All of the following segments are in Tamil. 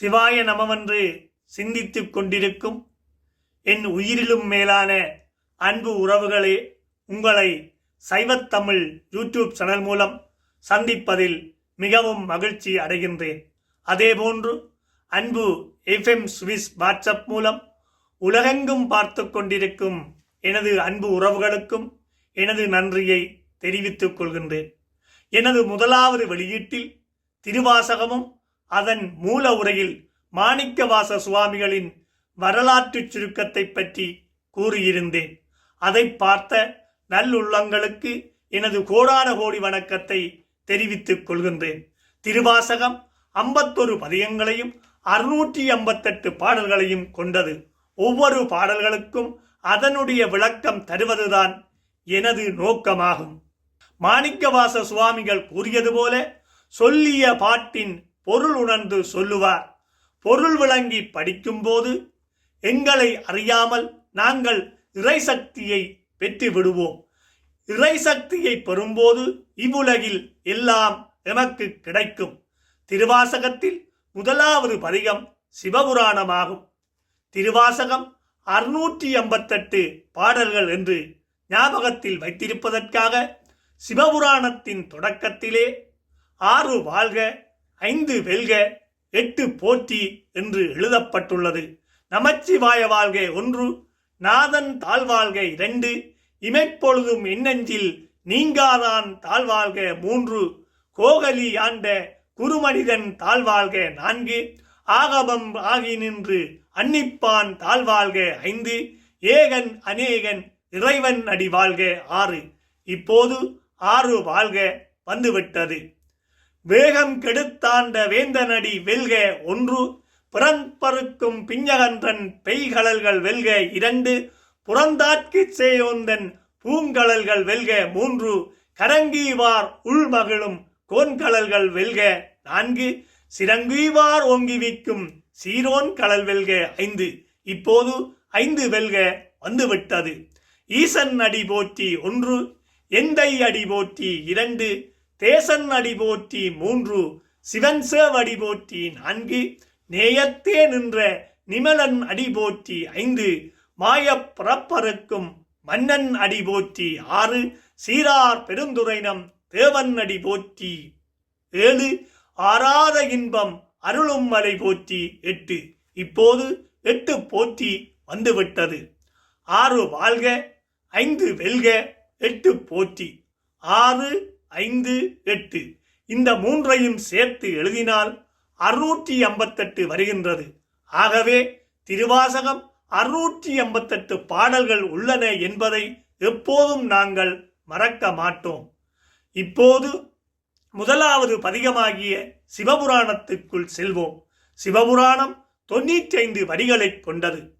சிவாய நமவென்று சிந்தித்துக் கொண்டிருக்கும் என் உயிரிலும் மேலான அன்பு உறவுகளே உங்களை சைவத்தமிழ் யூடியூப் சேனல் மூலம் சந்திப்பதில் மிகவும் மகிழ்ச்சி அடைகின்றேன். அதேபோன்று அன்பு எஃப்எம் சுவிஸ் வாட்ஸ்அப் மூலம் உலகெங்கும் பார்த்து கொண்டிருக்கும் எனது அன்பு உறவுகளுக்கும் எனது நன்றியை தெரிவித்துக் கொள்கின்றேன். எனது முதலாவது வெளியீட்டில் திருவாசகமும் அதன் மூல உரையில் மாணிக்கவாச சுவாமிகளின் வரலாற்றுச் சுருக்கத்தை பற்றி கூறியிருந்தேன். அதை பார்த்த நல்லுள்ளங்களுக்கு எனது கோடான கோடி வணக்கத்தை தெரிவித்துக் கொள்கின்றேன். திருவாசகம் ஐம்பத்தொரு பதியங்களையும் அறுநூற்றி ஐம்பத்தெட்டு பாடல்களையும் கொண்டது. ஒவ்வொரு பாடல்களுக்கும் அதனுடைய விளக்கம் தருவதுதான் எனது நோக்கமாகும். மாணிக்கவாச சுவாமிகள் கூறியது போல சொல்லிய பாட்டின் பொருள் உணர்ந்து சொல்லுவார். பொருள் விளங்கி படிக்கும்போது எங்களை அறியாமல் நாங்கள் இறைசக்தியை பெற்று விடுவோம். இறைசக்தியை பெறும்போது இவ்வுலகில் எல்லாம் எமக்கு கிடைக்கும். திருவாசகத்தில் முதலாவது பதிகம் சிவபுராணமாகும். திருவாசகம் அறுநூற்றி எண்பத்தெட்டு பாடல்கள் என்று ஞாபகத்தில் வைத்திருப்பதற்காக சிவபுராணத்தின் தொடக்கத்திலே ஆறு வாழ்க ஐந்து வெல்க எட்டு போற்றி என்று எழுதப்பட்டுள்ளது. நமச்சிவாய வாழ்க ஒன்று நாதன் தாழ்வாழ்க இரண்டு இமைப்பொழுதும் இன்னஞ்சில் நீங்காதான் தாழ்வாழ்க மூன்று கோகலி ஆண்ட குருமனிதன் தாழ்வாழ்க நான்கு ஆகமம் ஆகி நின்று அன்னிப்பான் தாழ்வாழ்க ஐந்து ஏகன் அநேகன் இறைவன் அடி வாழ்க ஆறு. இப்போது ஆறு வாழ்க வந்துவிட்டது. வேகம் கெடுத்தாண்ட வேந்தனடி வெல்க ஒன்று பிறன்பருக்கும் பிஞ்சகன்றன் பெய்கழல்கள் வெல்க இரண்டு புறந்தாட்கு சேயோந்தன் பூங்கழல்கள் வெல்க மூன்று கரங்கீவார் உள்மகிழும் கோன்கழல்கள் வெல்க நான்கு சிறங்கீவார் ஓங்கிவிக்கும் சீரோன் கழல் வெல்க ஐந்து. இப்போது ஐந்து வெல்க வந்துவிட்டது. ஈசன் அடி போற்றி ஒன்று எந்தை அடி போற்றி இரண்டு தேசன் அடி போற்றி மூன்று சிவன் சேவடி போற்றி நான்கு நேயத்தே நின்ற நிமலன் அடி போற்றி ஐந்து மாயப் பிறப்பறுக்கும் மன்னன் அடி போற்றி ஆறு சீரார் பெருந்துரைனம் தேவன் அடி போற்றி ஏழு ஆறாத இன்பம் அருளும் மலை போற்றி எட்டு. இப்போது எட்டு போற்றி வந்துவிட்டது. ஆறு வாழ்க ஐந்து வெல்க எட்டு போற்றி. ஆறு ஐந்து எட்டு. இந்த மூன்றையும் சேர்த்து எழுதினால் அறுநூற்றி எண்பத்தெட்டு வருகின்றது. ஆகவே திருவாசகம் அறுநூற்றி எண்பத்தெட்டு பாடல்கள் உள்ளன என்பதை எப்போதும் நாங்கள் மறக்க மாட்டோம். இப்போது முதலாவது பதிகமாகிய சிவபுராணத்துக்குள் செல்வோம். சிவபுராணம் தொண்ணூற்றி ஐந்து வரிகளைக் கொண்டது.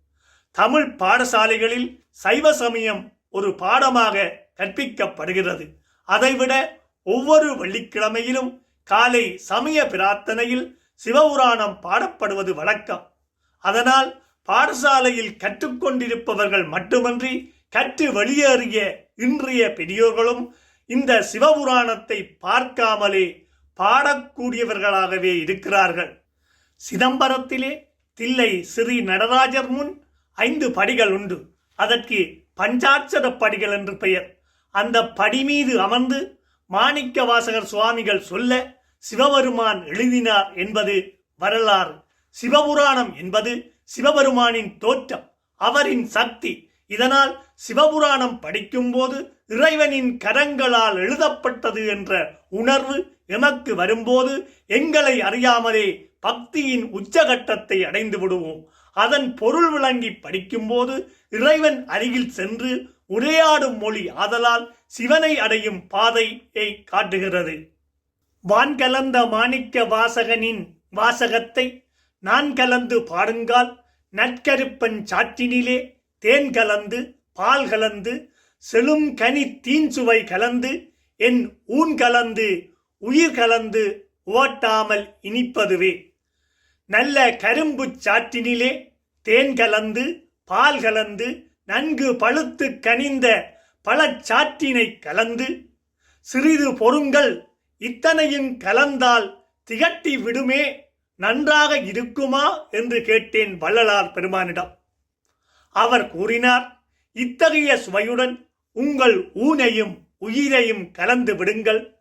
தமிழ் பாடசாலைகளில் சைவ சமயம் ஒரு பாடமாக கற்பிக்கப்படுகிறது. அதைவிட ஒவ்வொரு வெள்ளிக்கிழமையிலும் காலை சமய பிரார்த்தனையில் சிவபுராணம் பாடப்படுவது வழக்கம். அதனால் பாடசாலையில் கற்றுக்கொண்டிருப்பவர்கள் மட்டுமன்றி கற்று வெளியேறிய இன்றைய பெரியோர்களும் இந்த சிவபுராணத்தை பார்க்காமலே பாடக்கூடியவர்களாகவே இருக்கிறார்கள். சிதம்பரத்திலே தில்லை ஸ்ரீ நடராஜர் முன் ஐந்து படிகள் உண்டு. அதற்கு பஞ்சாட்சர படிகள் என்று பெயர். அந்த படி மீது அமர்ந்து மாணிக்க வாசகர் சுவாமிகள் சொல்ல சிவபெருமான் எழுதினார் என்பது வரலாறு. சிவபுராணம் என்பது சிவபெருமானின் தோற்றம் அவரின் சக்தி. இதனால் சிவபுராணம் படிக்கும்போது இறைவனின் கரங்களால் எழுதப்பட்டது என்ற உணர்வு எமக்கு வரும்போது எங்களை அறியாமலே பக்தியின் உச்சகட்டத்தை அடைந்து விடுவோம் அதன் பொருள் விளங்கி படிக்கும்போது இறைவன் அருகில் சென்று உரையாடும் மொழி ஆதலால் சிவனை அடையும் பாதையை காட்டுகிறது. வான் கலந்த மாணிக்க வாசகனின் வாசகத்தை நான் கலந்து பாடுங்கால் நற்கருப்பன் சாற்றினிலே தேன் கலந்து பால் கலந்து செலும் கனி தீன் சுவை கலந்து என் ஊன் கலந்து உயிர் கலந்து ஓட்டாமல் இனிப்பதுவே. நல்ல கரும்பு சாற்றினிலே தேன் கலந்து பால் கலந்து நன்கு பழுத்து கனிந்த பழச்சாற்றினை கலந்து சிறிது பொருங்கள் இத்தனையும் கலந்தால் திகட்டி விடுமே நன்றாக இருக்குமா என்று கேட்டேன் வள்ளலார் பெருமானிடம். அவர் கூறினார் இத்தகைய சுவையுடன் உங்கள் ஊனையும் உயிரையும் கலந்து விடுங்கள்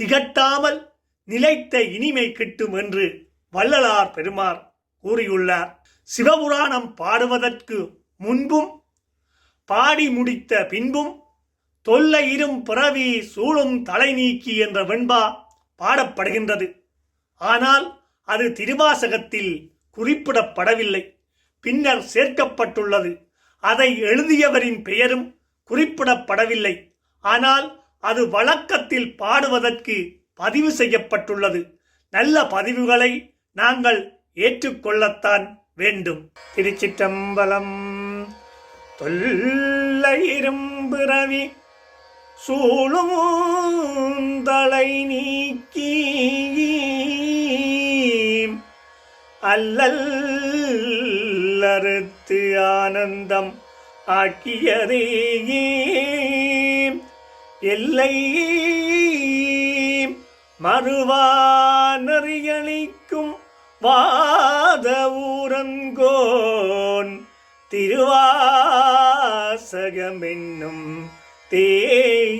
திகட்டாமல் நிலைத்த இனிமை கிட்டும் என்று வள்ளலார் பெருமார் கூறியுள்ளார். சிவபுராணம் பாடுவதற்கு முன்பும் பாடி முடித்த பின்பும் தொல்லையிரும் பிறவி சூழும் தலை நீக்கி என்ற வெண்பா பாடப்படுகின்றது. ஆனால் அது திருவாசகத்தில் குறிப்பிடப்படவில்லை. பின்னர் சேர்க்கப்பட்டுள்ளது. அதை எழுதியவரின் பெயரும் குறிப்பிடப்படவில்லை. ஆனால் அது வழக்கத்தில் பாடுவதற்கு பதிவு செய்யப்பட்டுள்ளது. நல்ல பதிவுகளை நாங்கள் ஏற்றுக்கொள்ளத்தான் வேண்டும். திருச்சிற்றம்பலம் தொல்லையிரும்பிறவி சூழும் தலை நீக்கி அல்லல்லறுத்து ஆனந்தம் ஆக்கியதே. எல்லை மறுவானறியளிக்கும் வாத ஊரங்கோன் திருவாசகமென்னும் தேன்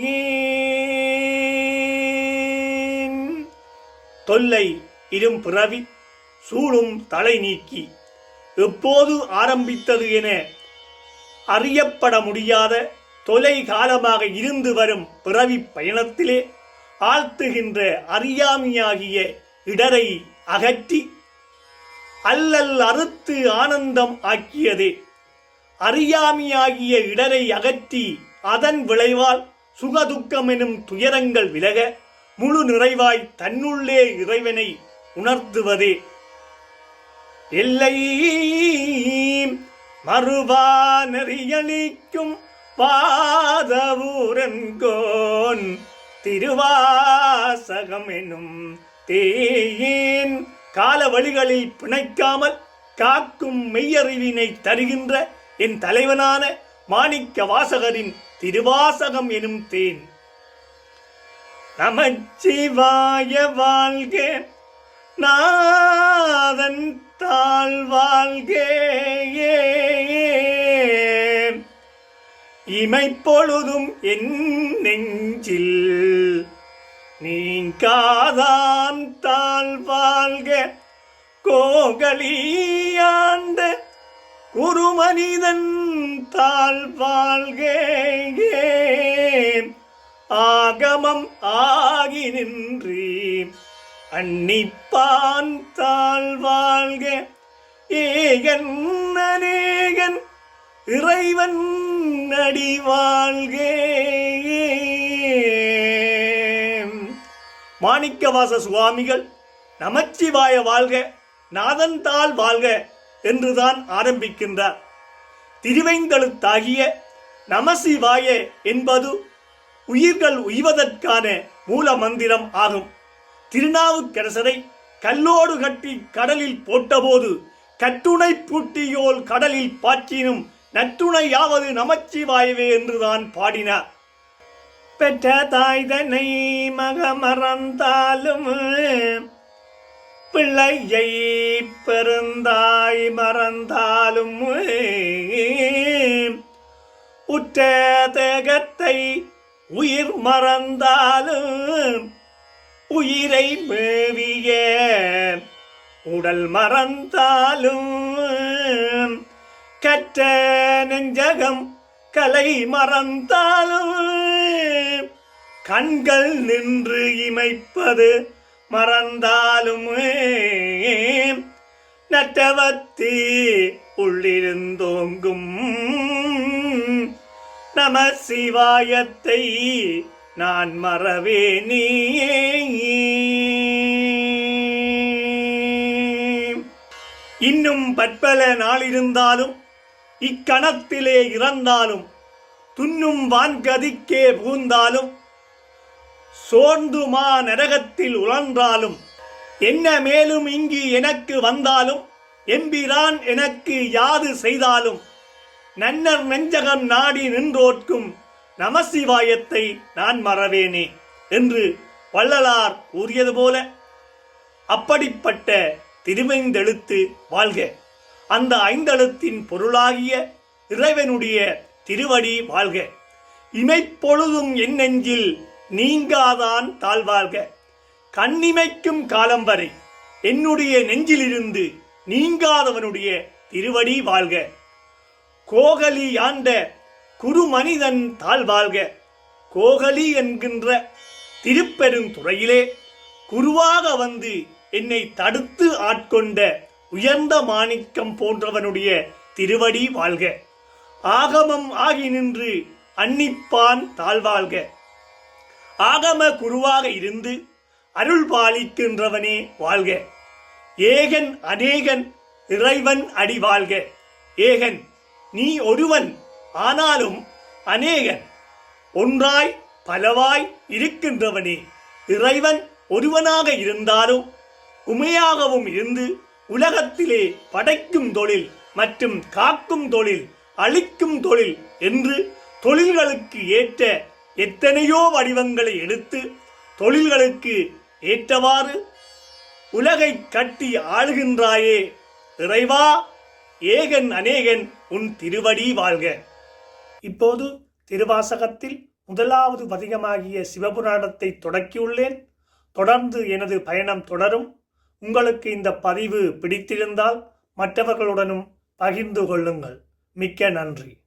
தொல்லை இரும் பிறவி சூழும் தலை நீக்கி எப்போது ஆரம்பித்தது என அறியப்பட முடியாத தொலை காலமாக இருந்து வரும் பிறவி பயணத்திலே ஆழ்த்துகின்ற அறியாமையாகிய இடரை அகற்றி அல்லல் அறுத்து ஆனந்தம் ஆக்கியதே. அறியாமையாகிய இடரை அகற்றி அதன் விளைவால் சுகதுக்கம் எனும் துயரங்கள் விலக முழு நிறைவாய் தன்னுள்ளே இறைவனை உணர்த்துவதே. எல்லை மறுவானறியளிக்கும் பாதவூரன்கோன் திருவாசகம் எனும் தேயின் கால வழிகளில் பிணைக்காமல் காக்கும் மெய்யறிவினை தருகின்ற என் தலைவனான மாணிக்க வாசகரின் திருவாசகம் எனும் தேன். நமச்சிவாய வாழ்க நாதன் தாழ் வாழ்க இமைப்பொழுதும் என் நெஞ்சில் நீங்காதான் தாழ் வாழ்க கோகலியாண்ட ஒரு மனிதன் தாழ் வாழ்கே ஆகமம் ஆகி நின்றி அன்னிப்பான் தாழ் வாழ்க ஏகன் அநேகன் இறைவன் நடி வாழ்கே மாணிக்கவாச சுவாமிகள் நமச்சிவாய வாழ்க நாதன் நாதன்தாள் வாழ்க. என்றுதான் ஆரம்பிக்கின்றார். திருவைந்தழுத்தாகிய நமசிவாய என்பது உயிர்கள் உய்வதற்கான மூல மந்திரம் ஆகும். திருநாவுக்கரசரை கல்லோடு கட்டி கடலில் போட்டபோது கட்டுணை பூட்டியோல் கடலில் பாற்றினும் நற்றுணையாவது நமச்சிவாயவே என்றுதான் பாடினார். பெற்ற தாய் தன்னை மகமறந்தாலும் பிள்ளையை பெருந்தாய் மறந்தாலும் உற்ற தேகத்தை உயிர் மறந்தாலும் உயிரை மேவிய உடல் மறந்தாலும் கற்ற நெஞ்சகம் கலை மறந்தாலும் கண்கள் நின்று இமைப்பது மறந்தாலும் நற்றவத்தி உள்ளிருந்தோங்கும். நம சிவாயத்தை நான் மறவேனே இன்னும் பற்பல நாளிருந்தாலும் இக்கணத்திலே இறந்தாலும் துன்னும் வான்கதிக்கே புகுந்தாலும் சோர்ந்துமா நரகத்தில் உழன்றாலும் என்ன மேலும் இங்கு எனக்கு வந்தாலும் எம்பிரான் எனக்கு யாது செய்தாலும் நன்னர் நெஞ்சகம் நாடி நின்றோர்க்கும் நமசிவாயத்தை நான் மறவேனே என்று வள்ளலார் கூறியது போல அப்படிப்பட்ட திருவைந்தெழுத்து வாழ்க. அந்த ஐந்தெழுத்தின் பொருளாகிய இறைவனுடைய திருவடி வாழ்க. இமைப்பொழுதும் என் நெஞ்சில் நீங்காதான் தாழ்வாழ்க கண்ணிமைக்கும் காலம் வரை என்னுடைய நெஞ்சிலிருந்து நீங்காதவனுடைய திருவடி வாழ்க. கோகலி ஆண்ட குருமனிதன் தாழ்வாழ்க கோகலி என்கின்ற திருப்பெருந்துறையிலே குருவாக வந்து என்னை தடுத்து ஆட்கொண்ட உயர்ந்த மாணிக்கம் போன்றவனுடைய திருவடி வாழ்க. ஆகமம் ஆகி நின்று அன்னிப்பான் தாழ்வாழ்க ஆகம குருவாக இருந்து அருள் பாலிக்கின்றவனே வாழ்க. ஏகன் அநேகன் இறைவன் அடி வாழ்க. ஏகன் நீ ஒருவன் ஆனாலும் அநேகன். ஒன்றாய் பலவாய் இருக்கின்றவனே. இறைவன் ஒருவனாக இருந்தாலும் உமையாகவும் இருந்து உலகத்திலே படைக்கும் தொழில் மற்றும் காக்கும் தொழில் அழிக்கும் தொழில் என்று தொழில்களுக்கு ஏற்ற எத்தனையோ வடிவங்களை எடுத்து தொழில்களுக்கு ஏற்றவாறு உலகை கட்டி ஆளுகின்றாயே இறைவா ஏகன் அநேகன் உன் திருவடி வாழ்க. இப்போது திருவாசகத்தில் முதலாவது பதிகமாகிய சிவபுராணத்தை தொடக்கியுள்ளேன். தொடர்ந்து எனது பயணம் தொடரும். உங்களுக்கு இந்த பதிவு பிடித்திருந்தால் மற்றவர்களுடனும் பகிர்ந்து கொள்ளுங்கள். மிக்க நன்றி.